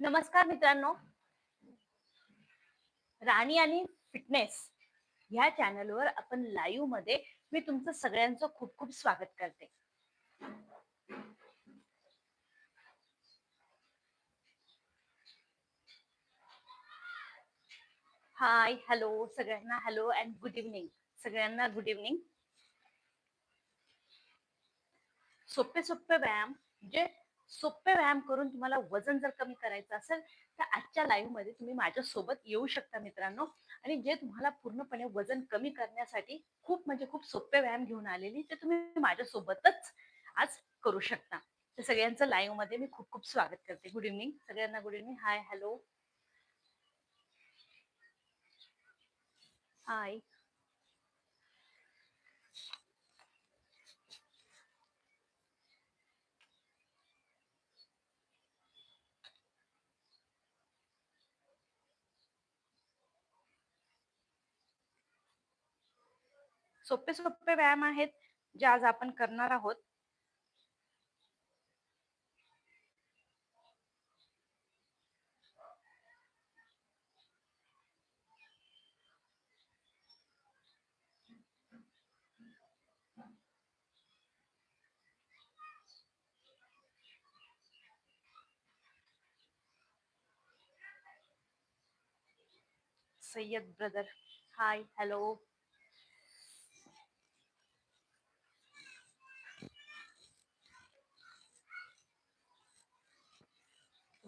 नमस्कार मित्रांनो. राणी आणि फिटनेस ह्या चॅनलवर आपण लाईव्हमध्ये मी तुमचं सगळ्यांचं खूप खूप स्वागत करते. हाय हॅलो सगळ्यांना हॅलो अँड गुड इव्हनिंग सगळ्यांना गुड इव्हनिंग सोपे सोपे व्यायाम जे सोपे व्यायाम करून तुम्हाला वजन जर कमी करायचं असेल तर आजच्या लाईव्हमध्ये तुम्ही माझ्या सोबत येऊ शकता मित्रांनो. आणि जे तुम्हाला पूर्णपणे वजन कमी करण्यासाठी खूप म्हणजे खूप सोपे व्यायाम घेऊन आलेली ते तुम्ही माझ्या सोबतच आज करू शकता. तर सगळ्यांचं लाईव्हमध्ये मी खूप खूप स्वागत करते. गुड इव्हनिंग सगळ्यांना good evening hi hello hi सोपे सोपे व्यायाम आहेत जे आज आपण करणार आहोत. सय्यद ब्रदर. हाय हॅलो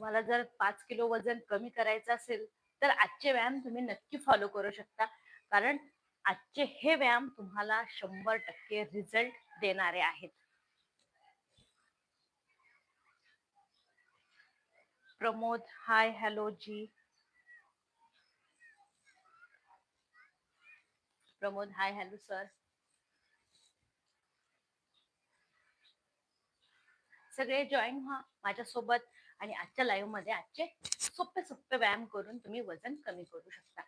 तुम्हाला जर पाच किलो वजन कमी करायचं असेल तर आजचे व्यायाम तुम्ही नक्की फॉलो करू शकता. कारण आजचे हे व्यायाम तुम्हाला शंभर टक्के रिझल्ट देणारे आहेत. Pramod hi hello ji Pramod hi hello sir सगळे जॉईन व्हा. माझ्यासोबत आणि आजच्या लाईव्हमध्ये आजचे सोपे सोपे व्यायाम करून तुम्ही वजन कमी करू शकता.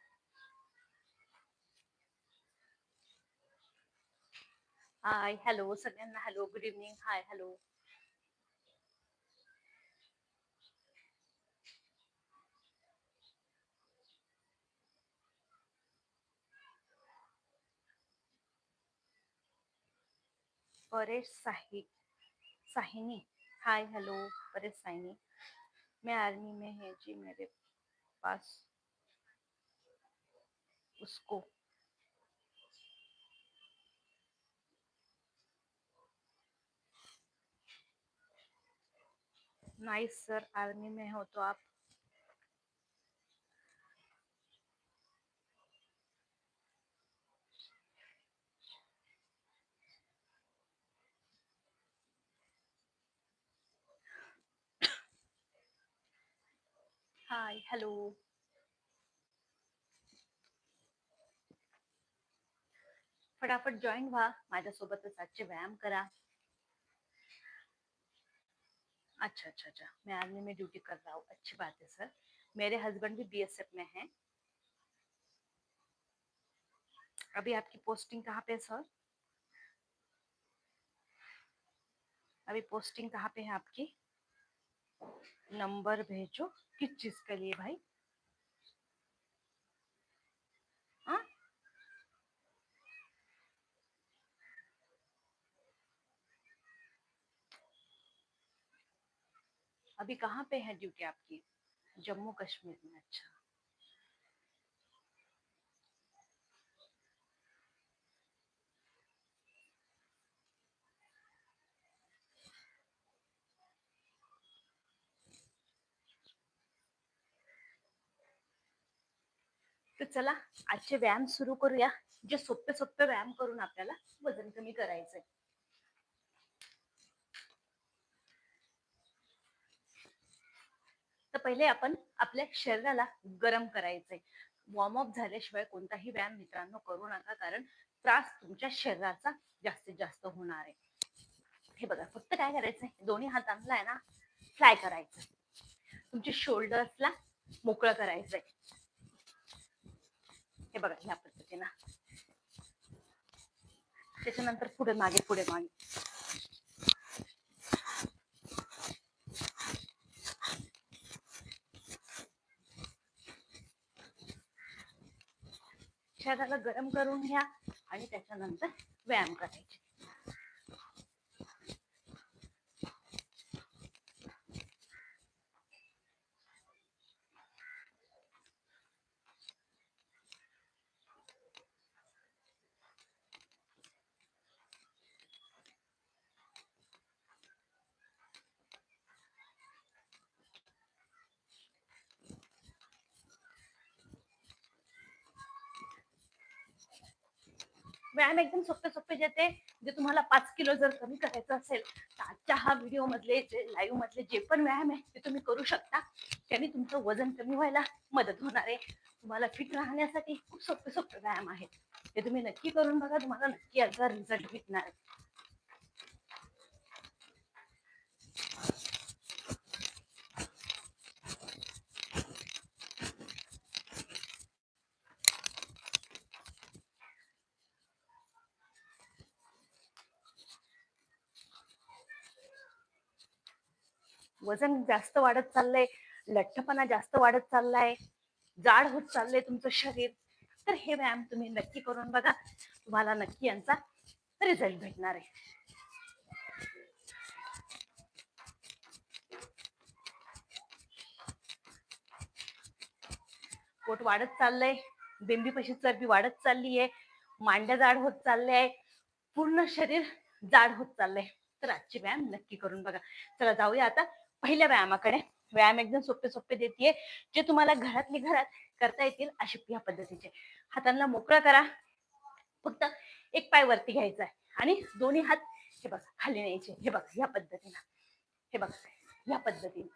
हाय हॅलो सगळ्यांना hello good evening hi hello Paresh Sahi Sahini. Hi, hello Paresh Saini मैं आर्मी में है जी, मेरे पास उसको नाइस सर आर्मी में हो तो आप हाय हॅलो फटाफट जॉईन व्हा माझ्यासोबतच आजचे व्यायाम करा। अच्छा अच्छा अच्छा। मैं आर्मी में ड्यूटी कर रहा हूँ। अच्छी बात है सर मेरे हस्बैंड भी बीएसएफ में हैं। अभी आपकी पोस्टिंग कहाँ पे है सर अभी पोस्टिंग कहाँ पे है आपकी? नंबर भेजो किस चीज़ के लिए भाई? आ? अभी कहाँ पे है ड्यूटी आपकी? जम्मू कश्मीर में अच्छा। चला आजचे व्यायाम सुरू करूया. जे सोपे सोपे व्यायाम करून आपल्याला वजन कमी करायचंय. तर पहिले आपण आपल्या शरीराला गरम करायचंय. वॉर्मअप झाल्याशिवाय कोणताही व्यायाम मित्रांनो करू नका कारण त्रास तुमच्या शरीराचा जास्तीत जास्त होणार आहे. हे बघा फक्त काय करायचंय? दोन्ही हातांना आहे ना फ्लाय करायचं तुमच्या शोल्डर्सला मोकळं करायचंय. हे बघा ह्या पद्धतीनं. त्याच्यानंतर पुढे मागे पुढे मागे. शरीराला गरम करून घ्या आणि त्याच्यानंतर व्यायाम करायचे. व्यायाम एकदम सोपे सोपे जेते जे तुम्हाला पाच किलो जर कमी करायचं असेल तर आजच्या हा व्हिडिओ मधले जे लाईव्ह मधले जे पण व्यायाम आहे ते तुम्ही करू शकता. त्याने तुमचं वजन कमी व्हायला मदत होणार आहे. तुम्हाला फिट राहण्यासाठी खूप सोपे सोपे व्यायाम आहेत. ते तुम्ही नक्की करून बघा तुम्हाला नक्की याचा रिझल्ट भेटणार आहे. वजन जास्त वाढत चाललंय लठ्ठपणा जास्त वाढत चाललाय जाड होत चाललंय तुमचं शरीर तर हे व्यायाम तुम्ही नक्की करून बघा. तुम्हाला नक्की यांचा रिझल्ट भेटणार आहे. पोट वाढत चाललंय बेंबीपाशी चरबी वाढत चालली आहे मांड्या जाड होत चालल्या आहे पूर्ण शरीर जाड होत चाललंय. तर आजचे व्यायाम नक्की करून बघा. चला जाऊया आता पहिल्या व्यायामाकडे. व्यायाम एकदम सोपे सोपे देते जे तुम्हाला घरातली घरात करता येतील अशी या पद्धतीचे. हातांना मोकळा करा. फक्त एक पाय वरती घ्यायचा आहे आणि दोन्ही हात हे बघा खाली न्यायचे. हे बघ या पद्धतीनं. हे बघ या पद्धतीने.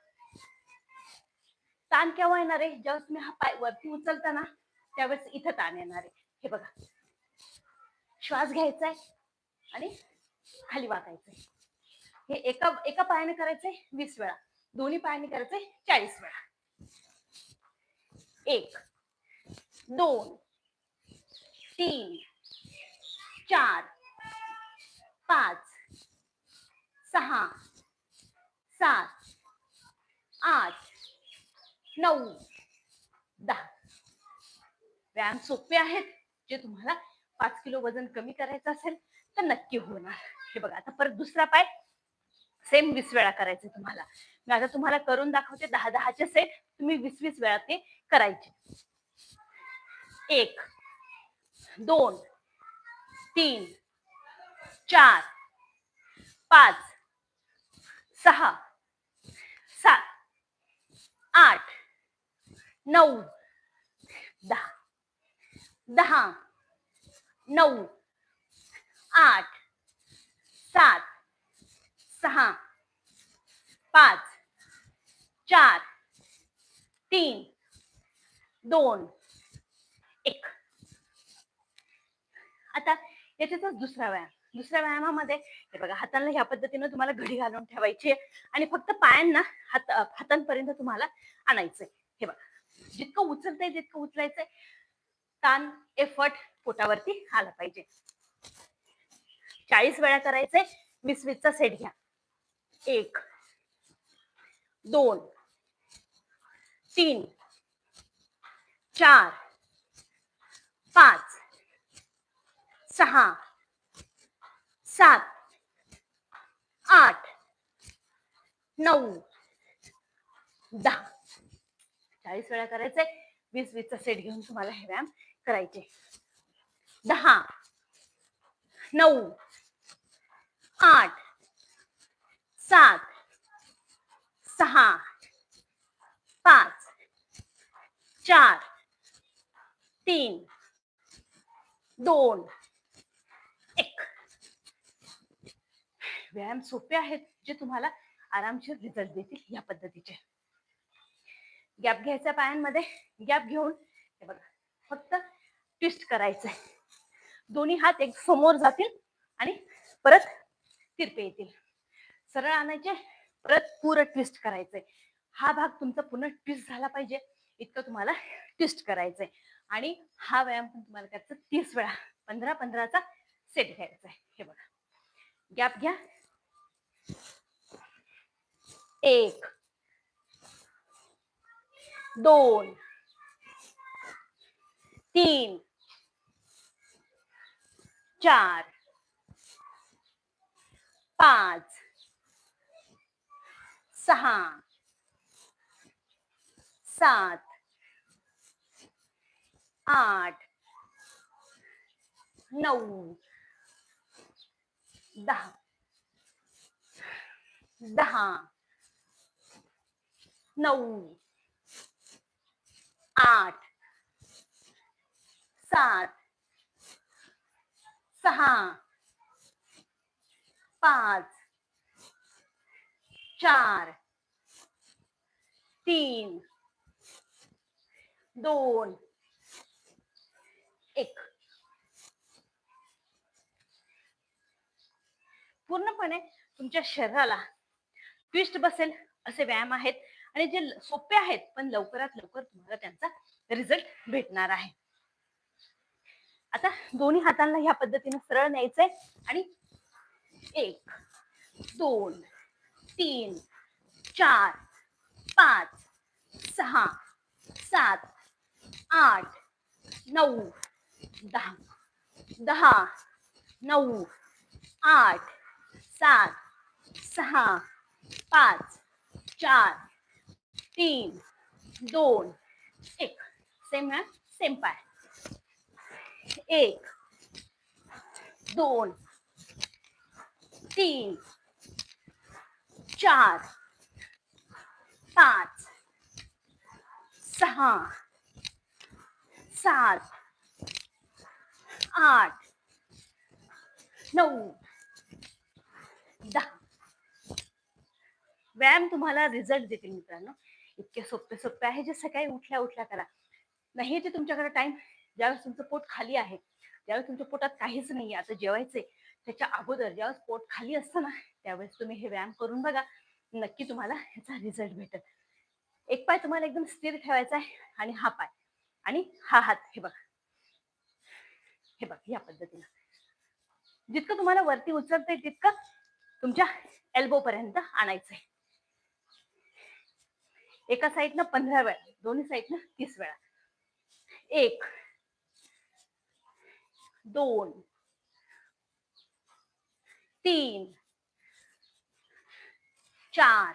ताण केव्हा येणार आहे? ज्यावेळेस तुम्ही हा पाय वरती उचलता त्यावेळेस इथं ताण येणार आहे. हे बघा. श्वास घ्यायचा आहे आणि खाली वाकायचंय हे एका एका पायाने करायचंय वीस वेळा. दोन्ही पायाने करायचंय चाळीस वेळा. एक दोन तीन चार पाच सहा सात आठ नऊ दहा. व्यायाम सोपे आहेत. जे तुम्हाला पाच किलो वजन कमी करायचं असेल तर नक्की होणार. हे बघा आता परत दुसरा पाय. सेम वीस वेळा करायचे तुम्हाला. मी आता तुम्हाला करून दाखवते दहा दहाचे सेट तुम्ही वीस वीस वेळा ते करायचे. एक दोन तीन चार पाच सहा सात आठ नऊ दहा. दहा नऊ आठ सात सहा पाच चार तीन दोन एक. आता याच्यातच दुसरा व्यायाम. दुसऱ्या व्यायामामध्ये हे बघा हातांना ह्या पद्धतीनं तुम्हाला घडी घालून ठेवायची आणि फक्त पायांना हात हातांपर्यंत तुम्हाला आणायचंय हे बघा जितकं उचलतंय जितकं उचलायचंय. ताण एफर्ट पोटावरती आला पाहिजे. चाळीस वेळा करायचंय वीस वीसचा सेट घ्या. एक दोन तीन चार पाच सहा सात आठ नऊ दहा. चाळीस वेळा करायचंय. वीस वीसचा सेट घेऊन तुम्हाला हे व्यायाम करायचे. दहा नऊ आठ सात सहा पाच चार तीन दोन एक. व्यायाम सोपे आहेत जे तुम्हाला आरामशीर रिझल्ट देतील या पद्धतीचे. गॅप घ्यायचा पायांमध्ये. गॅप घेऊन हे बघा फक्त ट्विस्ट करायचंय. दोन्ही हात एक समोर जातील आणि परत तिरपे येतील. सरळ आणायचे परत पुरं ट्विस्ट करायचंय हा भाग तुमचा पुन्हा ट्विस्ट झाला पाहिजे. इतकं तुम्हाला ट्विस्ट करायचंय. आणि हा व्यायाम पण तुम्हाला करायचा तीस वेळा पंधरा पंधराचा सेट घ्यायचा आहे हे बघा. गॅप घ्या. एक दोन तीन चार पाच सहा सात आठ नऊ दहा दहा नऊ आठ सात सहा पाच चार तीन दोन एक. पूर्णपणे तुमच्या शरीराला ट्विस्ट बसेल असे व्यायाम आहेत आणि जे सोपे आहेत पण लवकरात लवकर तुम्हाला त्यांचा रिझल्ट भेटणार आहे. आता दोन्ही हातांना ह्या पद्धतीने सरळ न्यायचंय आणि एक दोन तीन, चार, पाच, सहा, सात, आठ नऊ दहा दहा नऊ आठ, सात, सहा, पाच, चार, तीन, दोन, एक. सेम ना सेम पाय. एक, दोन, तीन चार पाच सहा सात आठ नऊ दहा. व्यायाम तुम्हाला रिझल्ट देतील मित्रांनो. इतके सोपे सोपे आहे जे सकाळी उठल्या उठल्या करा. नाही ते तुमच्याकडे टाइम ज्यावेळेस तुमचं पोट खाली आहे ज्यावेळेस तुमच्या पोटात काहीच नाही आता जेवायचे त्याच्या अगोदर ज्यावेळेस पोट खाली असतं ना त्यावेळेस तुम्ही हे व्यायाम करून बघा. नक्की तुम्हाला ह्याचा रिझल्ट भेटेल. एक पाय तुम्हाला एकदम स्थिर ठेवायचा आहे आणि हा पाय. आणि हा हात हे बघा. हे बघ या पद्धतीनं. जितकं तुम्हाला वरती उचलते तितकं तुमच्या एल्बो पर्यंत आणायचंय. एका साईडनं पंधरा वेळा दोन्ही साईडनं तीस वेळा. एक दोन तीन चार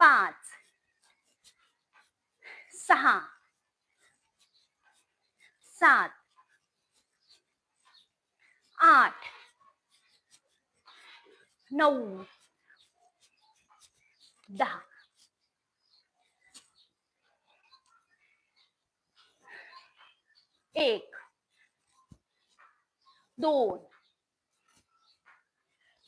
पाच सहा सात आठ नऊ दहा. एक दोन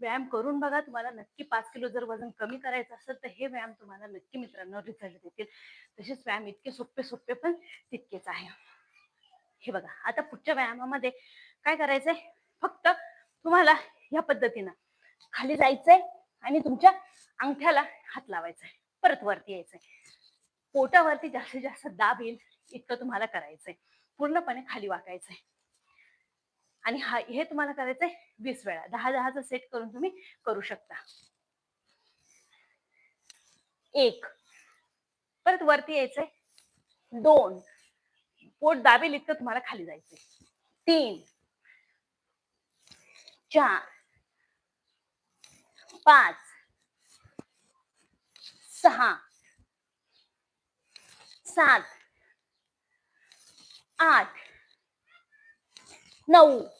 व्यायाम करून बघा तुम्हाला नक्की पाच किलो जर वजन कमी करायचं असेल तर हे व्यायाम तुम्हाला नक्की मित्रांनो रिझल्ट देतील. तसेच व्यायाम इतके सोपे सोपे पण तितकेच आहे. हे बघा आता पुढच्या व्यायामामध्ये काय करायचंय? फक्त तुम्हाला या पद्धतीनं खाली जायचंय आणि तुमच्या अंगठ्याला हात लावायचा आहे परत वरती यायचंय. पोटावरती जास्तीत जास्त दाब येईल इतकं तुम्हाला करायचंय. पूर्णपणे खाली वाकायचंय. आणि हा हे तुम्हाला करायचंय वीस वेळा. दहा दहाचा सेट करून तुम्ही करू शकता. एक. परत वरती यायचंय. दोन. पोट दाबेल इतकं तुम्हाला खाली जायचंय. तीन. चार. पाच. सहा. सात. आठ. नऊ.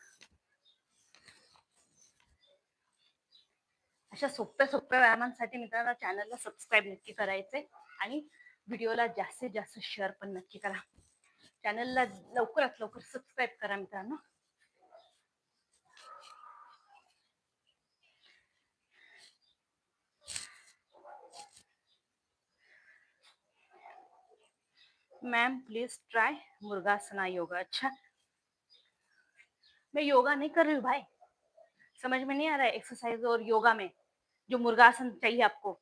अशा सोप्या सोप्या व्यायामांसाठी मित्रांनो चॅनलला सबस्क्राईब नक्की करायचे आणि व्हिडिओला जास्तीत जास्त शेअर पण नक्की करा. चॅनलला लवकरात लवकर सबस्क्राईब करा मित्रांनो. मॅम प्लीज ट्राय मुर्गासना योगा अच्छा. मैं योगा नहीं कर रही हूँ भाई. समझ में नहीं आ रहा है एक्सरसाइज और योगा में. जो मुर्गासन चाहिए आपको।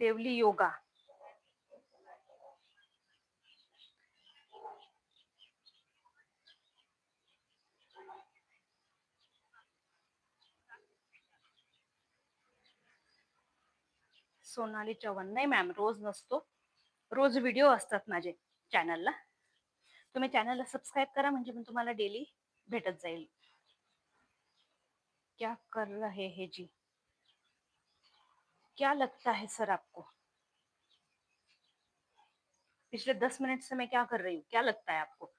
देवली योगा। सोनाली चव्हाण नाही मॅम रोज नसतो रोज असतात माझे चॅनलला. तुम्ही चॅनलला सबस्क्राईब करा, म्हणजे तुम्हाला डेली भेटत जाईल. क्या कर रहे हैं जी? क्या लगता है सर आपको? पिछले दस मिनट से मैं क्या कर रही हूँ? क्या लगता है आपको?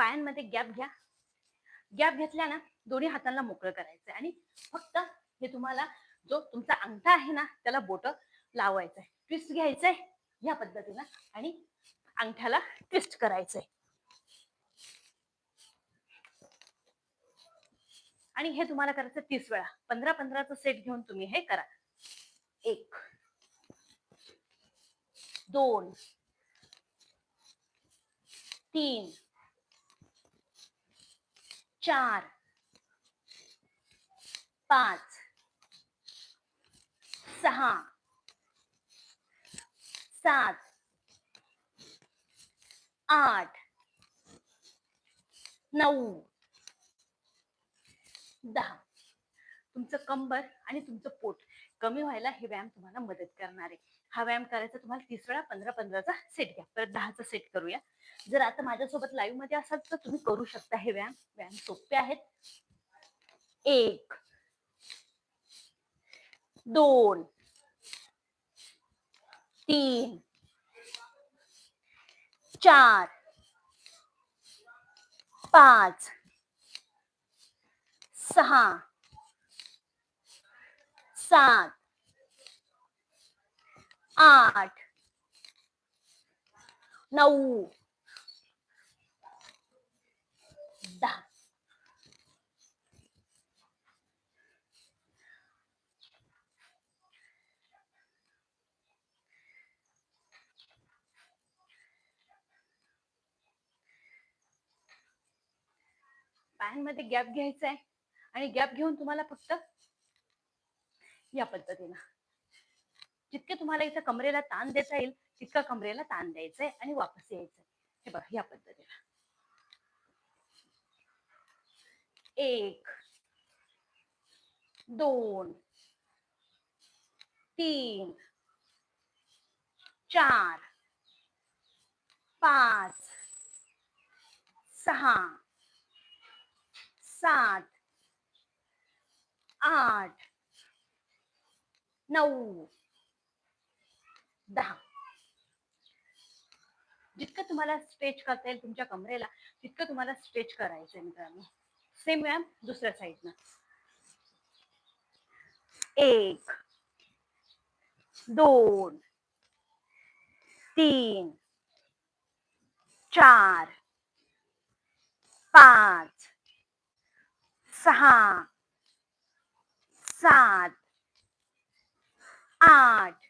पायांमध्ये गॅप घ्या. गॅप घेतल्या ना दोन्ही हातांना मोकळं करायचंय. आणि फक्त हे तुम्हाला जो तुमचा अंगठा आहे ना त्याला बोट लावायचंय. ट्विस्ट घ्यायचंय या पद्धतीनं आणि अंगठ्याला ट्विस्ट करायचंय. आणि हे तुम्हाला करायचं तीस वेळा. पंधरा पंधराचा सेट घेऊन तुम्ही हे करा. एक दोन तीन चार पाच सहा सात आठ नऊ दहा. तुमचं कंबर आणि तुमचं पोट कमी व्हायला हे व्यायाम तुम्हाला मदत करणार आहे. हा व्यायाम करायचा तुम्हाला तीस वेळा पंधरा पंधराचा सेट घ्या. परत दहाचा सेट करूया. जर आता माझ्यासोबत लाईव्हमध्ये असाल तर तुम्ही करू शकता हे व्यायाम. व्यायाम सोपे आहेत. एक दोन तीन चार पाच सहा सात आठ. नऊ. दहा. पायांमध्ये गॅप घ्यायचा आहे आणि गॅप घेऊन तुम्हाला फक्त या पद्धतीनं. जितके तुम्हाला इथं कमरेला ताण देता येईल तितका कमरेला ताण द्यायचंय आणि वापस यायचंय. हे बघा या पद्धतीला एक दोन तीन चार पाच सहा सात आठ नऊ दहा. जितकं तुम्हाला स्ट्रेच करता येईल तुमच्या कमरेला तितकं तुम्हाला स्ट्रेच करायचंय मित्रांनो. सेम व्यायाम दुसऱ्या साईडनं एक दोन तीन चार पाच सहा सात आठ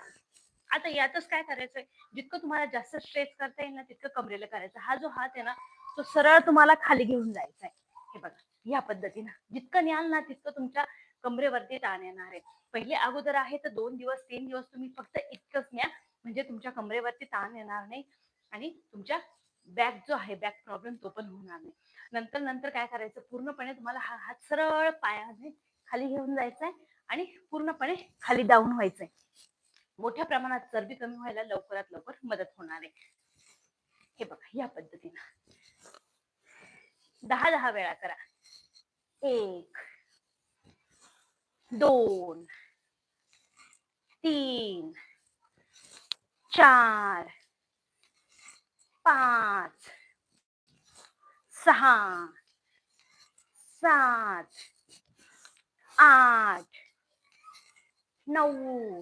आता यातच काय करायचंय? जितकं तुम्हाला जास्त स्ट्रेच करता येईल ना तितकं कमरेला करायचं. हा जो हात आहे ना तो सरळ तुम्हाला खाली घेऊन जायचा आहे हे बघा या पद्धतीनं. जितकं न्याल ना तितकं तुमच्या कमरेवरती ताण येणार आहे. पहिले अगोदर आहे तर दोन दिवस तीन दिवस तुम्ही फक्त इतकंच न्या म्हणजे तुमच्या कमरेवरती ताण येणार नाही आणि तुमच्या बॅक जो आहे बॅक प्रॉब्लेम तो पण होणार नाही. नंतर नंतर काय करायचं? पूर्णपणे तुम्हाला हा हात सरळ पायाने खाली घेऊन जायचा आहे आणि पूर्णपणे खाली डाऊन व्हायचंय. मोठ्या प्रमाणात चरबी कमी व्हायला लवकरात लवकर मदत होणार आहे. हे बघा या पद्धतीनं. दहा दहा वेळा करा. एक दोन तीन चार पाच सहा सात आठ नऊ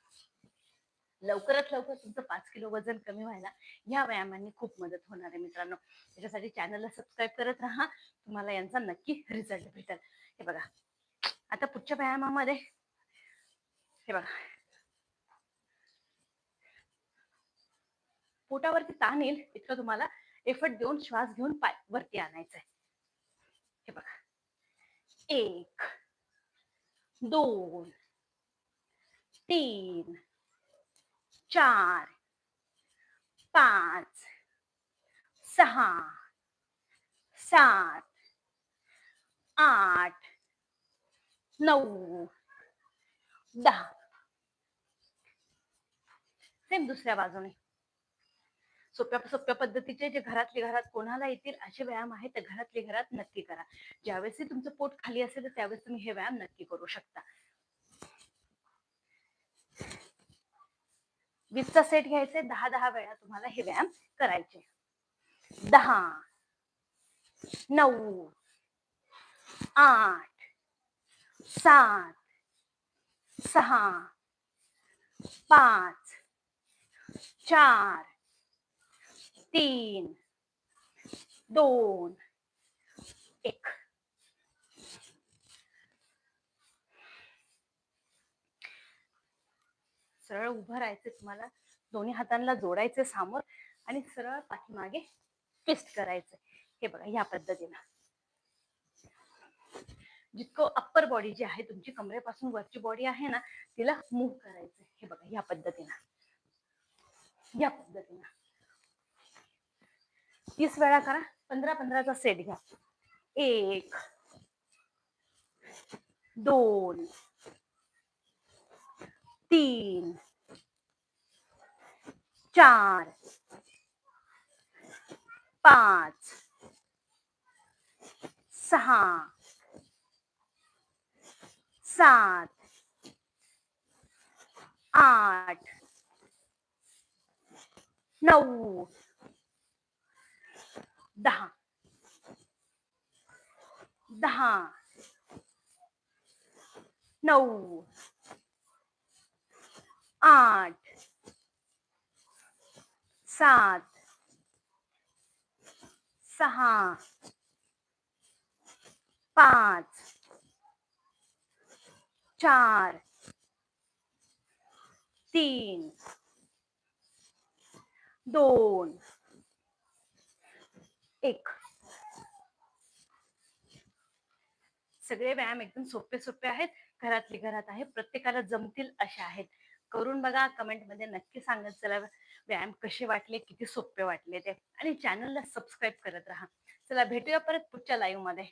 लवकरात लवकर तुमचं पाच किलो वजन कमी व्हायला ह्या व्यायामांनी खूप मदत होणार आहे मित्रांनो. त्याच्यासाठी चॅनलला सबस्क्राईब करत राहा. तुम्हाला यांचा नक्की रिझल्ट भेटेल. हे बघा. आता पुढच्या व्यायामामध्ये हे बघा. पोटावरती ताण येईल इतकं तुम्हाला एफर्ट देऊन श्वास घेऊन पाय वरती आणायचं आहे हे बघा. एक दोन तीन चार पाच सहा सात आठ नऊ दहा. सेम दुसऱ्या बाजूने. सोप्या सोप्या पद्धतीचे जे घरातले घरात कोणाला येतील असे व्यायाम आहेत घरातले घरात नक्की करा. ज्यावेळेस तुमचं पोट खाली असेल तर त्यावेळेस तुम्ही हे व्यायाम नक्की करू शकता. वीसचा सेट घ्यायचे दहा दहा वेळा तुम्हाला हे व्यायाम करायचे. दहा नऊ आठ सात सहा पाच चार तीन दोन एक सरळ उभं राहायचं तुम्हाला दोन्ही हातांना जोडायचं समोर आणि सरळ पाठीमागे ट्विस्ट करायचं. हे बघा या पद्धतीनं. जितकं अप्पर बॉडी जी आहे तुमची कमरेपासून वरची बॉडी आहे ना तिला मूव्ह करायचं. हे बघा या पद्धतीनं. या पद्धतीनं. तीस वेळा करा पंधरा पंधराचा सेट घ्या. एक दोन तीन चार पाच सहा सात आठ नऊ दहा दहा नऊ आठ सात सहा पाच चार तीन दोन एक. सगळे व्यायाम एकदम सोपे सोपे आहेत. घरातले घरात आहे. प्रत्येकाला जमतील अशा आहेत. करून बघा कमेंटमध्ये नक्की सांगत चला व्यायाम कसे वाटले किती सोपे वाटले ते. आणि चॅनलला सबस्क्राईब करत राहा. चला भेटूया परत पुढच्या लाईव्हमध्ये.